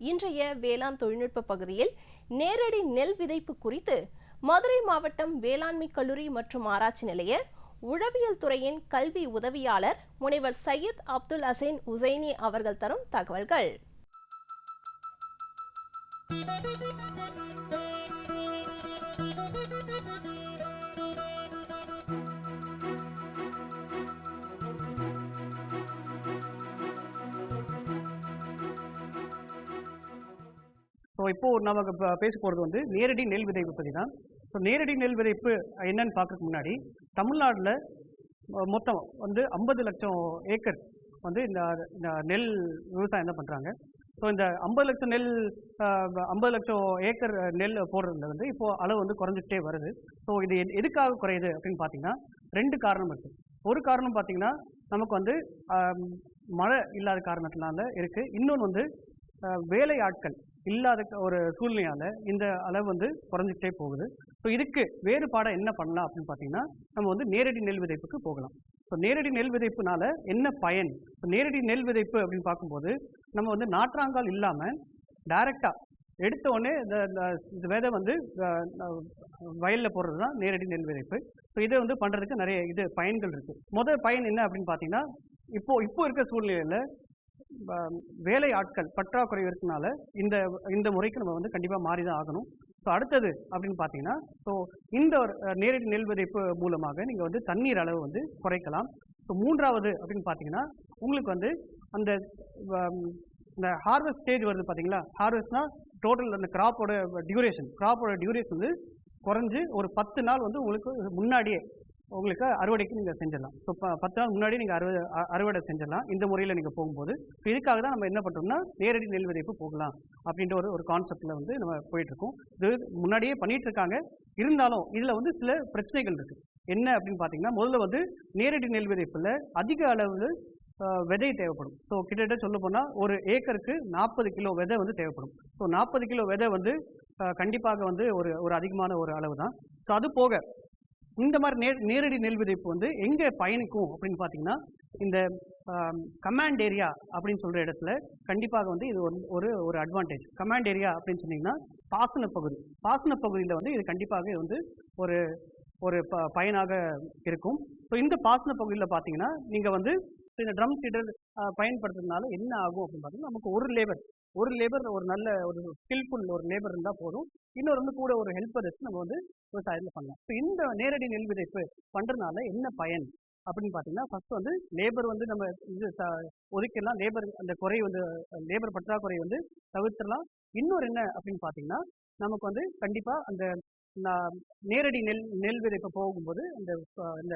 இன்றைய வேளாண் தொழில்நுட்ப பகுதியில் நேரடி நெல் விதைப்பு குறித்து மதுரை மாவட்டம் வேளாண்மை கல்லூரி மற்றும் ஆராய்ச்சி நிலைய உழவியல் துறையின் கல்வி உதவியாளர் முனைவர் சையத் அப்துல் ஹசேன் உசைனி அவர்கள் தரும் தகவல்கள். ஸோ இப்போ நமக்கு இப்போ பேச போகிறது வந்து நேரடி நெல் விதைப்பு பற்றி தான் ஸோ நேரடி நெல் விதைப்பு என்னன்னு பார்க்கறதுக்கு முன்னாடி தமிழ்நாட்டில் மொத்தம் வந்து ஐம்பது லட்சம் ஏக்கர் வந்து இந்த இந்த நெல் விவசாயம் தான் பண்ணுறாங்க ஸோ இந்த ஐம்பது லட்சம் நெல் ஐம்பது லட்சம் ஏக்கர் நெல் போடுறதுல வந்து இப்போது அளவு வந்து குறைஞ்சிட்டே வருது. ஸோ இது எதுக்காக குறையுது அப்படின்னு பார்த்தீங்கன்னா ரெண்டு காரணம் இருக்குது ஒரு காரணம் பார்த்தீங்கன்னா நமக்கு வந்து மழை இல்லாத காரணத்தினால இருக்குது இன்னொன்று வந்து வேலை ஆட்கள். இல்லாத ஒரு சூழ்நிலையால் இந்த அளவு வந்து குறைஞ்சிட்டே போகுது. ஸோ இதுக்கு வேறுபாடாக என்ன பண்ணலாம் அப்படின்னு பார்த்தீங்கன்னா நம்ம வந்து நேரடி நெல் விதைப்புக்கு போகலாம். ஸோ நேரடி நெல் விதைப்புனால என்ன பயன்? நேரடி நெல் விதைப்பு அப்படின்னு பார்க்கும்போது நம்ம வந்து நாற்றாங்கால் இல்லாமல் டைரெக்டாக எடுத்த உடனே இந்த இந்த- இந்த விதை வந்து வயலில் போடுறது தான் நேரடி நெல் விதைப்பு. ஸோ இதை வந்து பண்ணுறதுக்கு நிறைய இது பயன்கள் இருக்குது முதல் பயன் என்ன அப்படின்னு பார்த்தீங்கன்னா இப்போ இப்போ இருக்க சூழ்நிலையில் வேலை ஆட்கள் பற்றாக்குறை இருக்கனால இந்த இந்த முறைக்கு நம்ம வந்து கண்டிப்பாக மாறி தான் ஆகணும். ஸோ அடுத்தது அப்படின்னு பார்த்தீங்கன்னா ஸோ இந்த ஒரு நேரடி நெல் விதைப்பு மூலமாக நீங்கள் வந்து தண்ணீர் அளவு வந்து குறைக்கலாம். ஸோ மூன்றாவது அப்படின்னு பார்த்தீங்கன்னா உங்களுக்கு வந்து அந்த இந்த ஹார்வெஸ்ட் ஸ்டேஜ் வருது பார்த்தீங்களா ஹார்வெஸ்ட்னா டோட்டல் அந்த கிராப்போட டியூரேஷன் கிராப்போட டியூரேஷன் வந்து குறைஞ்சு ஒரு பத்து நாள் வந்து உங்களுக்கு முன்னாடியே உங்களுக்கு அறுவடைக்கு நீங்கள் செஞ்சிடலாம். ஸோ பத்து நாள் முன்னாடி நீங்கள் அறுவடை அறுவடை செஞ்சிடலாம். இந்த முறையில் நீங்கள் போகும்போது இதுக்காக தான் நம்ம என்ன பண்ணுறோம்னா நேரடி நெல் விதைப்பு போகலாம் அப்படின்ற ஒரு ஒரு கான்செப்டில் வந்து நம்ம போயிட்டுருக்கோம். இது முன்னாடியே பண்ணிகிட்டு இருக்காங்க இருந்தாலும் இதில் வந்து சில பிரச்சனைகள் இருக்குது என்ன அப்படின்னு பார்த்தீங்கன்னா முதல்ல வந்து நேரடி நெல் விதைப்பில் அதிக அளவு விதை தேவைப்படும். ஸோ கிட்டத்தட்ட சொல்ல போனால் ஒரு ஏக்கருக்கு நாற்பது கிலோ விதை வந்து தேவைப்படும். ஸோ நாற்பது கிலோ விதை வந்து கண்டிப்பாக வந்து ஒரு ஒரு அதிகமான ஒரு அளவு தான். ஸோ அது போக இந்த மாதிரி நே நேரடி நெல் விதைப்பு வந்து எங்கே பயணிக்கும் அப்படின்னு பார்த்தீங்கன்னா இந்த கமாண்ட் ஏரியா அப்படின்னு சொல்கிற இடத்துல கண்டிப்பாக வந்து இது ஒரு- ஒரு ஒரு அட்வான்டேஜ் கமாண்ட் ஏரியா அப்படின்னு சொன்னீங்கன்னா பாசன பகுதி. பாசன பகுதியில் வந்து இது கண்டிப்பாக வந்து ஒரு ஒரு ப பயனாக இருக்கும். ஸோ இந்த பாசன பகுதியில் பார்த்தீங்கன்னா நீங்கள் வந்து இந்த ட்ரம் சீடர் பயன்படுத்துறதுனால என்ன ஆகும் அப்படின்னு பார்த்தீங்கன்னா நமக்கு ஒரு லேபர் ஒரு லேபர் ஒரு நல்ல ஒரு ஸ்கில்ஃபுல் ஒரு லேபர் இருந்தால் போதும். இன்னொரு வந்து கூட ஒரு ஹெல்ப்பர் வச்சு நம்ம வந்து விவசாயத்தில் பண்ணலாம். ஸோ இந்த நேரடி நெல் விதைப்பு பண்ணுறதுனால என்ன பயன்? அப்படின்னு பார்த்தீங்கன்னா ஃபர்ஸ்ட் வந்து லேபர் வந்து நம்ம இது ஒதுக்கிடலாம். லேபர் அந்த குறை வந்து லேபர் பற்றாக்குறை வந்து தவிர்த்துடலாம். இன்னொரு என்ன அப்படின்னு பார்த்தீங்கன்னா நமக்கு வந்து கண்டிப்பாக அந்த நேரடி நெல் நெல் விதைப்பு போகும்போது அந்த அந்த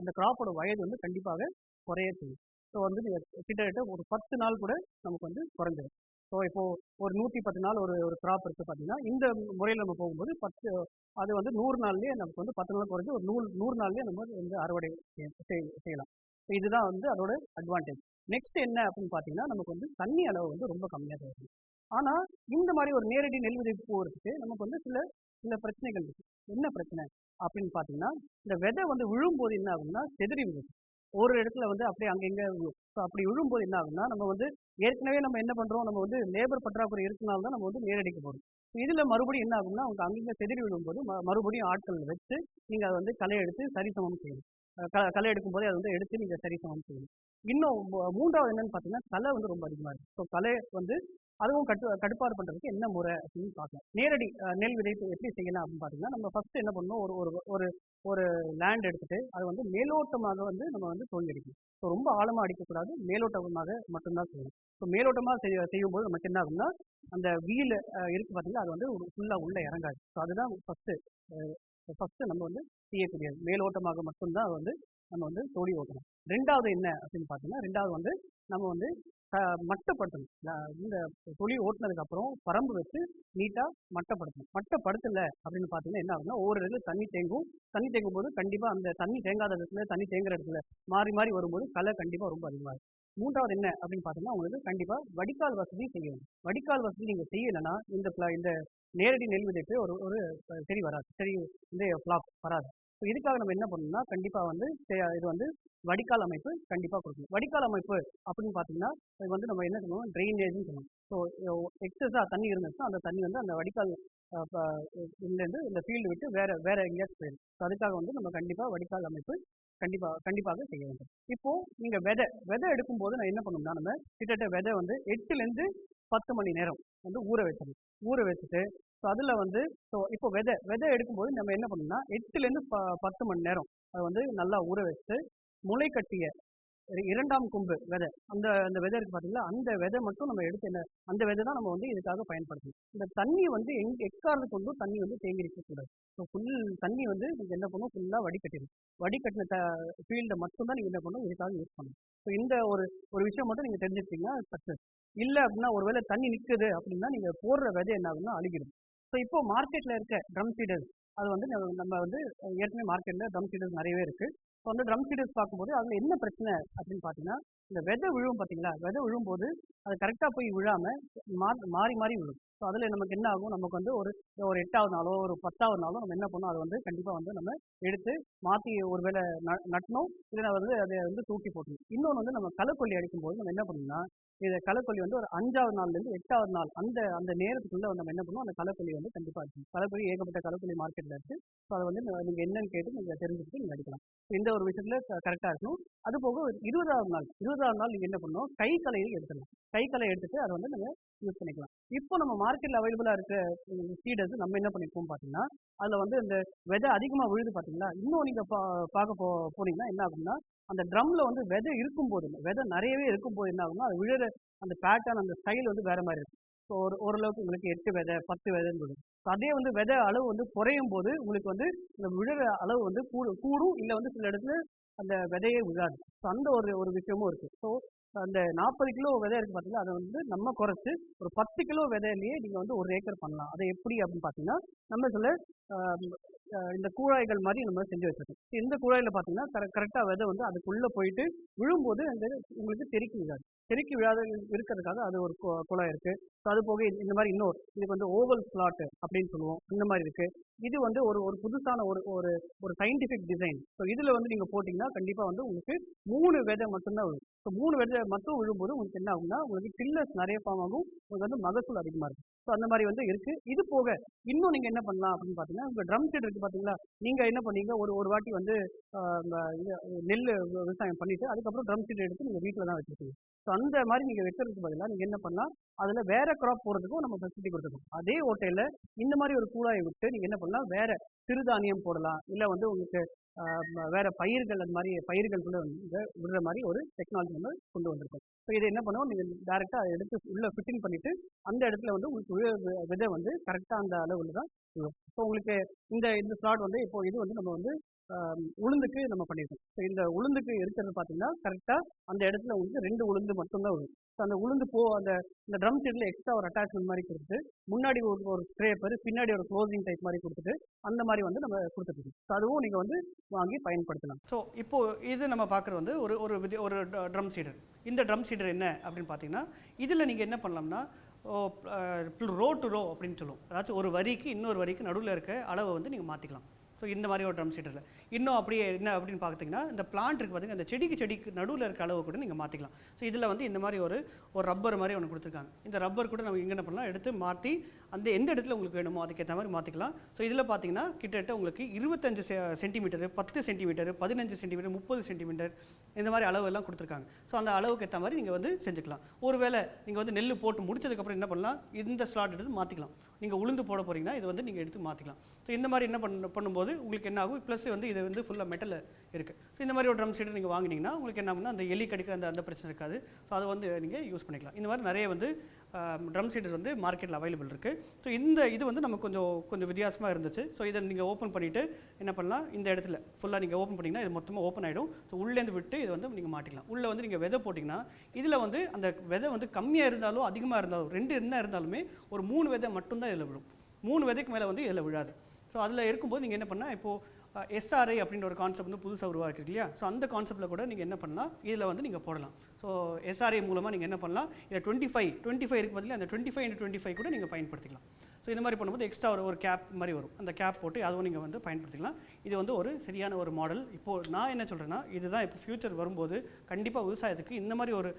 இந்த கிராப்போட வயது வந்து கண்டிப்பாக குறைய செய்யும் ஸோ வந்து கிட்டத்தட்ட ஒரு பத்து நாள் கூட நமக்கு வந்து குறைஞ்சிடும் ஸோ இப்போ ஒரு நூற்றி பத்து நாள் ஒரு ஒரு கிராப் இருக்குது பார்த்தீங்கன்னா இந்த முறையில் நம்ம போகும்போது பத்து அது வந்து நூறு நாள்லேயே நமக்கு வந்து பத்து நாள் குறைஞ்சி ஒரு நூறு நூறு நாள்லேயே நம்ம வந்து அறுவடை செய்யலாம். ஸோ இதுதான் வந்து அதோட அட்வான்டேஜ் நெக்ஸ்ட் என்ன அப்படின்னு பார்த்தீங்கன்னா நமக்கு வந்து தண்ணி அளவு வந்து ரொம்ப கம்மியாக தேவைப்படும் ஆனால் இந்த மாதிரி ஒரு நேரடி நெல் விதை போகிறதுக்கு நமக்கு வந்து சில சில பிரச்சனைகள் இருக்குது என்ன பிரச்சனை? அப்படின்னு பார்த்தீங்கன்னா இந்த விதை வந்து விழும்போது என்ன ஆகும்னா செதறி விழுது ஒரு இடத்துல வந்து அப்படியே அங்கங்க அப்படி விழும்போது என்ன ஆகும்னா நம்ம வந்து ஏற்கனவே நம்ம என்ன பண்ணுறோம் நம்ம வந்து லேபர் பற்றாக்குறை இருக்கனால தான் நம்ம வந்து நேரடிக்க போகிறோம் இதில் மறுபடியும் என்ன ஆகும்னா அவங்க அங்கங்க செதிரி விழும்போது ம- மறுபடியும் ஆட்கள் வச்சு நீங்கள் அதை வந்து களை எடுத்து சரி சமம் செய்யணும் க களை எடுக்கும்போதே அதை வந்து எடுத்து நீங்கள் சரி சமம் செய்யணும். இன்னும் மூன்றாவது என்னன்னு பார்த்தீங்கன்னா கலை வந்து ரொம்ப அதிகமாக இருக்குது ஸோ கலை வந்து அதுவும் கட்டு கட்டுப்பாடு பண்ணுறதுக்கு என்ன முறை அப்படின்னு பார்க்கலாம். நேரடி நெல் விதைப்பு எப்படி செய்யலாம் அப்படின்னு பார்த்தீங்கன்னா நம்ம ஃபர்ஸ்ட் என்ன பண்ணணும்? ஒரு ஒரு ஒரு ஒரு லேண்ட் எடுத்துட்டு அதை வந்து மேலோட்டமாக வந்து நம்ம வந்து தோண்டி அடிக்கணும் ஸோ ரொம்ப ஆழமாக அடிக்கக்கூடாது. மேலோட்டமாக மட்டும்தான் செய்யணும். ஸோ மேலோட்டமாக செய்ய செய்யும்போது நமக்கு என்ன ஆகும்னா அந்த வீல் இருக்கு பார்த்தீங்கன்னா அது வந்து ஃபுல்லாக உள்ளே இறங்காது. ஸோ அதுதான் ஃபஸ்ட்டு ஃபஸ்ட்டு நம்ம வந்து செய்யக்கூடியது. மேலோட்டமாக மட்டும்தான் வந்து நம்ம வந்து தோடி ஓட்டணும். ரெண்டாவது என்ன அப்படின்னு பார்த்தீங்கன்னா ரெண்டாவது வந்து நம்ம வந்து மட்டப்படுத்தணும். இந்த தொழில் ஓட்டுனதுக்கு அப்புறம் பரம்பு வச்சு நீட்டாக மட்டப்படுத்தணும். மட்டப்படுத்தல அப்படின்னு பார்த்தீங்கன்னா என்ன ஆகுதுன்னா ஒவ்வொரு இடத்துல தண்ணி தேங்கும். தண்ணி தேங்கும் போது கண்டிப்பாக அந்த தண்ணி தேங்காத இடத்துல தண்ணி தேங்குற இடத்துல மாறி மாறி வரும்போது களை கண்டிப்பாக ரொம்ப அதிகமாக மூன்றாவது என்ன அப்படின்னு பார்த்தீங்கன்னா உங்களுக்கு கண்டிப்பாக வடிகால் வசதி செய்யணும். வடிகால் வசதி நீங்கள் செய்யலைன்னா இந்த இந்த நேரடி நெல் விதைப்பு ஒரு ஒரு சரி வராது. சரி இந்த ஃப்ளாப் வராது. ஸோ இதுக்காக நம்ம என்ன பண்ணணும்னா கண்டிப்பாக வந்து இது வந்து வடிகால் அமைப்பு கண்டிப்பாக கொடுக்கணும். வடிகால் அமைப்பு அப்படின்னு பார்த்தீங்கன்னா இது வந்து நம்ம என்ன சொல்லுவோம் ட்ரைனேஜ்னு சொல்லுவோம் ஸோ எக்ஸஸாக தண்ணி இருந்துச்சுன்னா அந்த தண்ணி வந்து அந்த வடிகால் இதுலேருந்து இந்த ஃபீல்டு விட்டு வேற வேற எங்கேயாச்சும் போயிடும் ஸோ அதுக்காக வந்து நம்ம கண்டிப்பாக வடிகால் அமைப்பு கண்டிப்பாக கண்டிப்பாக செய்ய வேண்டும். இப்போ நீங்கள் விதை விதை எடுக்கும்போது நான் என்ன பண்ணணும்னா நம்ம கிட்டத்தட்ட விதை வந்து எட்டுலேருந்து பத்து மணி நேரம் வந்து ஊற வச்சிடணும் ஊற வச்சுட்டு ஸோ அதில் வந்து ஸோ இப்போ விதை விதை எடுக்கும்போது நம்ம என்ன பண்ணணும்னா எட்டுலேருந்து ப பத்து மணி நேரம் அதை வந்து நல்லா ஊற வச்சுட்டு முளை கட்டிய இரண்டாம் கொம்பு விதை அந்த அந்த விதை இருக்கு பார்த்தீங்களா அந்த விதை மட்டும் நம்ம எடுத்து என்ன அந்த விதை தான் நம்ம வந்து இதுக்காக பயன்படுத்தணும். இந்த தண்ணி வந்து எங் எக்காரது கொண்டும் தண்ணி வந்து தேங்கி இருக்கக்கூடாது ஸோ ஃபுல் தண்ணி வந்து நீங்கள் என்ன பண்ணணும் ஃபுல்லாக வடிகட்டிடும் வடிகட்டின த ஃபீல்டை மட்டும்தான் நீங்கள் என்ன பண்ணணும் இதுக்காக யூஸ் பண்ணணும். ஸோ இந்த ஒரு ஒரு விஷயம் மட்டும் நீங்கள் தெரிஞ்சுக்கிட்டீங்கன்னா சக்ஸஸ் இல்லை அப்படின்னா ஒருவேளை தண்ணி நிற்குது அப்படின்னா நீங்கள் போடுற விதை என்ன ஆகுதுன்னா அழுகிடும். ஸோ இப்போ மார்க்கெட்டில் இருக்க ட்ரம் சீடர்ஸ் அது வந்து நம்ம வந்து ஏற்கனவே மார்க்கெட்டில் ட்ரம் சீடர்ஸ் நிறையவே இருக்குது ஸோ அந்த ட்ரம் சீடர்ஸ் பார்க்கும்போது அதில் என்ன பிரச்சனை அப்படின்னு பார்த்தீங்கன்னா இந்த விதை விழுவும் பார்த்தீங்களா? விதை விழும்போது அது கரெக்டாக போய் விழாமல் மாறி மாறி விழும். ஸோ அதில் நமக்கு என்ன ஆகும்? நமக்கு வந்து ஒரு ஒரு எட்டாவது நாளோ ஒரு பத்தாவது நாளோ நம்ம என்ன பண்ணோம் அதை வந்து கண்டிப்பாக வந்து நம்ம எடுத்து மாற்றி ஒருவேளை ந நட்டணும். இல்லை வந்து அதை வந்து தூக்கி போட்டணும் இன்னொன்று வந்து நம்ம களைக்கொல்லி அடிக்கும்போது நம்ம என்ன பண்ணணும்னா இதை களைக்கொல்லி வந்து ஒரு அஞ்சாவது நாள்லேருந்து எட்டாவது நாள் அந்த அந்த நேரத்துக்குள்ளே நம்ம என்ன பண்ணுவோம் அந்த களைக்கொல்லி வந்து கண்டிப்பாக இருக்கும் களைக்கொல்லி ஏகப்பட்ட களைக்கொல்லி மார்க்கெட்டில் இருக்குது ஸோ அதை வந்து நீங்கள் என்னன்னு கேட்டு நீங்கள் தெரிஞ்சுக்கிட்டு நீங்கள் அடிக்கலாம். இந்த ஒரு விஷயத்தில் கரெக்டாக இருக்கணும். அது போக இருபதாவது நாள் இருபதாவது நாள் நீங்கள் என்ன பண்ணணும்? கை கலையை எடுத்துடலாம். கை எடுத்துட்டு அதை வந்து நம்ம யூஸ் பண்ணிக்கலாம். இப்போ நம்ம மார்க்கெட்டில் அவைலபிளாக இருக்க சீடர்ஸ் நம்ம என்ன பண்ணிப்போம் பார்த்தீங்கன்னா அதில் வந்து இந்த விதை அதிகமாக விழுது பார்த்தீங்களா இன்னும் நீங்கள் பா பார்க்க போ போனீங்கன்னா என்ன ஆகும்னா அந்த ட்ரம்ல வந்து விதை இருக்கும்போது விதை நிறையவே இருக்கும்போது என்ன ஆகும்னா அது விழுற அந்த பேட்டர்ன் அந்த ஸ்டைல் வந்து வேற மாதிரி இருக்கும். ஸோ ஒரு ஓரளவுக்கு உங்களுக்கு எட்டு விதை பத்து விதைன்னு விழும் ஸோ அதே வந்து விதை அளவு வந்து குறையும் போது உங்களுக்கு வந்து இந்த விழுற அளவு வந்து கூடு கூடும் இல்லை வந்து சில இடத்துல அந்த விதையே விழாது ஸோ அந்த ஒரு ஒரு விஷயமும் இருக்குது ஸோ அந்த நாற்பது கிலோ விதை இருக்குது பார்த்தீங்கன்னா அதை வந்து நம்ம குறைச்சி ஒரு பத்து கிலோ விதையிலேயே நீங்கள் வந்து ஒரு ஏக்கர் பண்ணலாம். அதை எப்படி அப்படின்னு பார்த்தீங்கன்னா நம்ம சில இந்த கூழாய்கள் மாதிரி நம்ம செஞ்சு வச்சிருக்கோம். இந்த கூழாயில் பார்த்தீங்கன்னா கரெ கரெக்டாக விதை வந்து அதுக்குள்ளே போயிட்டு விழும்போது அந்த உங்களுக்கு தெறிக்கி விழாது. தெறிக்கி விழாத இருக்கிறதுக்காக அது ஒரு கு- குழாய் இருக்குது ஸோ அது போக இந்த- மாதிரி இன்னொரு இதுக்கு வந்து ஓவல் ஸ்லாட் அப்படின்னு சொல்லுவோம். இந்த மாதிரி இருக்குது இது வந்து ஒரு ஒரு புதுசான ஒரு ஒரு ஒரு சயின்டிஃபிக் டிசைன் ஸோ இதில் வந்து நீங்கள் போட்டிங்கன்னா கண்டிப்பாக வந்து உங்களுக்கு மூணு விதை மட்டும்தான் விழும். ஸோ மூணு விதை மட்டும் விழும்போது உங்களுக்கு என்ன ஆகும்னா உங்களுக்கு டில்லர்ஸ் நிறைய ஃபார்ம் ஆகும். உங்களுக்கு வந்து மகசூல் அதிகமாக இருக்கும். ஸோ அந்த மாதிரி வந்து இருக்குது இது போக இன்னும் நீங்கள் என்ன பண்ணலாம் அப்படின்னு பார்த்தீங்கன்னா உங்கள் ட்ரம் செட் இருக்குது பார்த்தீங்களா நீங்கள் என்ன பண்ணீங்க? ஒரு ஒரு வாட்டி வந்து இந்த இது நெல் விவசாயம் பண்ணிவிட்டு அதுக்கப்புறம் ட்ரம் செட் எடுத்து நீங்கள் வீட்டில் தான் வச்சுருக்கீங்க. ஸோ அந்த மாதிரி நீங்கள் வைக்கிறதுக்கு பதிலாக நீங்கள் என்ன பண்ணலாம் அதில் வேற கிராப் போடுறதுக்கும் நம்ம ஃபெசிலிட்டி கொடுத்துருக்கோம். அதே ஹோட்டலில் இந்த மாதிரி ஒரு கூழாயை விட்டு நீங்கள் என்ன பண்ணலாம்? வேற சிறுதானியம் போடலாம். இல்லை வந்து உங்களுக்கு வேறு வேற பயிர்கள் அந்த மாதிரி பயிர்களுக்குள்ள வந்து விடுற மாதிரி ஒரு டெக்னாலஜி நம்ம கொண்டு வந்திருக்கோம். ஸோ இதை என்ன பண்ணுவோம்? நீங்கள் டேரெக்டாக அதை எடுத்து உள்ளே ஃபிட்டிங் பண்ணிவிட்டு அந்த இடத்துல வந்து உங்களுக்கு விதை வந்து கரெக்டாக அந்த அளவில் தான் விழும் ஸோ உங்களுக்கு இந்த இந்த ஸ்லாட் வந்து இப்போ இது வந்து நம்ம வந்து உளுந்துக்கு நம்ம பண்ணியிருக்கோம் ஸோ இந்த உளுந்துக்கு இருக்கிறது பார்த்தீங்கன்னா கரெக்டாக அந்த இடத்துல வந்து ரெண்டு உளுந்து மட்டும்தான் வரும். ஸோ அந்த உளுந்து போ அந்த இந்த ட்ரம் செட்டில் எக்ஸ்ட்ரா ஒரு அட்டாச்மெண்ட் மாதிரி கொடுத்து முன்னாடி ஒரு ஒரு ஸ்க்ரேப்பர் பின்னாடி ஒரு க்ளோசிங் டைப் மாதிரி கொடுத்துட்டு அந்த மாதிரி வந்து நம்ம கொடுத்துருக்கோம் ஸோ அதுவும் நீங்கள் வந்து வாங்கி பயன்படுத்தலாம். ஸோ இப்போ இது நம்ம பார்க்குறது வந்து ஒரு ஒரு விதி ஒரு ட்ரம் சீடர் இந்த ட்ரம் சீடர் என்ன அப்படின்னு பார்த்தீங்கன்னா இதில் நீங்கள் என்ன பண்ணலாம்னா ரோ டு ரோ அப்படின்னு சொல்லுவோம். அதாச்சும் ஒரு வரிக்கு இன்னொரு வரிக்கு நடுவில் இருக்க அளவை வந்து நீங்கள் மாற்றிக்கலாம் ஸோ இந்த மாதிரி ஒரு ட்ரம் சீட்டரில் இன்னும் அப்படியே என்ன அப்படின்னு பார்த்தீங்கன்னா இந்த பிளான்ட் இருக்குது பார்த்தீங்கன்னா இந்த செடிக்கு செடிக்கு நடுவில் இருக்க அளவு கூட நீங்கள் மாற்றிக்கலாம் ஸோ இதில் வந்து இந்த மாதிரி ஒரு ஒரு ரப்பர் மாதிரி ஒன்று கொடுத்துருக்காங்க. இந்த ரப்பர் கூட நம்ம என்ன பண்ணலாம் எடுத்து மாற்றி அந்த எந்த இடத்துல உங்களுக்கு வேணுமோ அதுக்கேற்ற மாதிரி மாற்றிக்கலாம் ஸோ இதில் பார்த்தீங்கன்னா கிட்டத்தட்ட உங்களுக்கு இருபத்தஞ்சு சென்டிமீட்டர் பத்து சென்டிமீட்டர் பதினஞ்சு சென்டிமீட்டர் முப்பது சென்டிமீட்டர் இந்த மாதிரி அளவு எல்லாம் கொடுத்துருக்காங்க. ஸோ அந்த அளவுக்கு ஏற்ற மாதிரி நீங்கள் வந்து செஞ்சுக்கலாம். ஒருவேளை நீங்கள் வந்து நெல் போட்டு முடிச்சதுக்கப்புறம் என்ன பண்ணலாம் இந்த ஸ்லாட் எடுத்து மாற்றிக்கலாம் நீங்கள் உளுந்து போட போகிறீங்கன்னா இது வந்து நீங்கள் எடுத்து மாற்றிக்கலாம் ஸோ இந்த மாதிரி என்ன பண்ண பண்ணும்போது உங்களுக்கு என்ன ஆகும்? ப்ளஸ் வந்து இது வந்து ஃபுல்லாக மெட்டலில் இருக்குது ஸோ இந்த மாதிரி ஒரு ட்ரம் சீட்டர் நீங்கள் வாங்கினீங்கன்னா உங்களுக்கு என்ன ஆகும்னா அந்த எலி கடிக்கிற அந்த அந்த பிரச்சனை இருக்காது. ஸோ அதை வந்து நீங்கள் யூஸ் பண்ணிக்கலாம். இந்த மாதிரி நிறைய வந்து ட்ரம் சீட்டர்ஸ் வந்து மார்க்கெட்டில் அவைலபிள் இருக்குது ஸோ இந்த இது வந்து நமக்கு கொஞ்சம் கொஞ்சம் வித்தியாசமாக இருந்துச்சு. ஸோ இதை நீங்கள் ஓப்பன் பண்ணிவிட்டு என்ன பண்ணலாம்? இந்த இடத்துல ஃபுல்லாக நீங்கள் ஓப்பன் பண்ணிங்கன்னா இது மொத்தமாக ஓப்பன் ஆகிடும் ஸோ உள்ளேருந்து விட்டு இது வந்து நீங்கள் மாட்டிக்கலாம். உள்ளே வந்து நீங்கள் விதை போட்டிங்கன்னா இதில் வந்து அந்த விதை வந்து கம்மியாக இருந்தாலும் அதிகமாக இருந்தாலும் ரெண்டு என்ன இருந்தாலுமே ஒரு மூணு விதை மட்டும்தான் இதில் விழும். மூணு விதைக்கு மேலே வந்து இதில் விழாது. ஸோ அதில் இருக்கும்போது நீங்கள் என்ன பண்ணால் இப்போது எஸ்ஆர்ஐ அப்படின்ற ஒரு கான்செப்ட் வந்து புதுசாக உருவாக்கிருக்கு இல்லையா? ஸோ அந்த கான்செப்ட்டில் கூட நீங்கள் என்ன பண்ணலாம்? இதில் வந்து நீங்கள் போடலாம். ஸோ எஸ்ஆர்ஐ மூலமாக நீங்கள் என்ன பண்ணலாம்? இல்லை டுவெண்ட்டி ஃபைவ் டுவெண்ட்டி ஃபைவ் இருக்கு பதில் அந்த டுவெண்ட்டி ஃபைவ் டுவெண்ட்டி ஃபைவ் கூட நீங்கள் பயன்படுத்திக்கலாம். ஸோ இந்த மாதிரி பண்ணும்போது எக்ஸ்ட்ரா ஒரு ஒரு கேப் மாதிரி வரும். அந்த கேப் போட்டு அதுவும் நீங்கள் வந்து பயன்படுத்திக்கலாம். இது வந்து ஒரு சரியான ஒரு மாடல் இப்போது நான் என்ன சொல்கிறேன்னா இதுதான் இப்போ ஃப்யூச்சர் வரும்போது கண்டிப்பாக விவசாயத்துக்கு இந்த மாதிரி ஒரு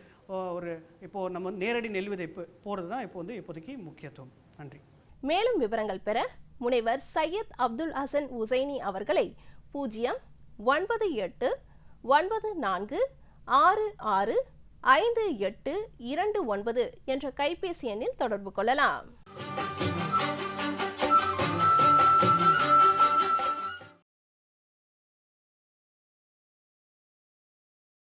ஒரு இப்போது நம்ம நேரடி நெல் விதைப்பு போகிறது தான் இப்போ வந்து இப்போதைக்கு முக்கியத்துவம். நன்றி. மேலும் விவரங்கள் பெற முனைவர் சையத் அப்துல் ஹசன் உசைனி அவர்களை பூஜ்ஜியம் ஒன்பது எட்டு ஒன்பது நான்கு ஆறு ஆறு ஐந்து எட்டு இரண்டு ஒன்பது என்ற கைபேசி எண்ணில் தொடர்பு கொள்ளலாம்.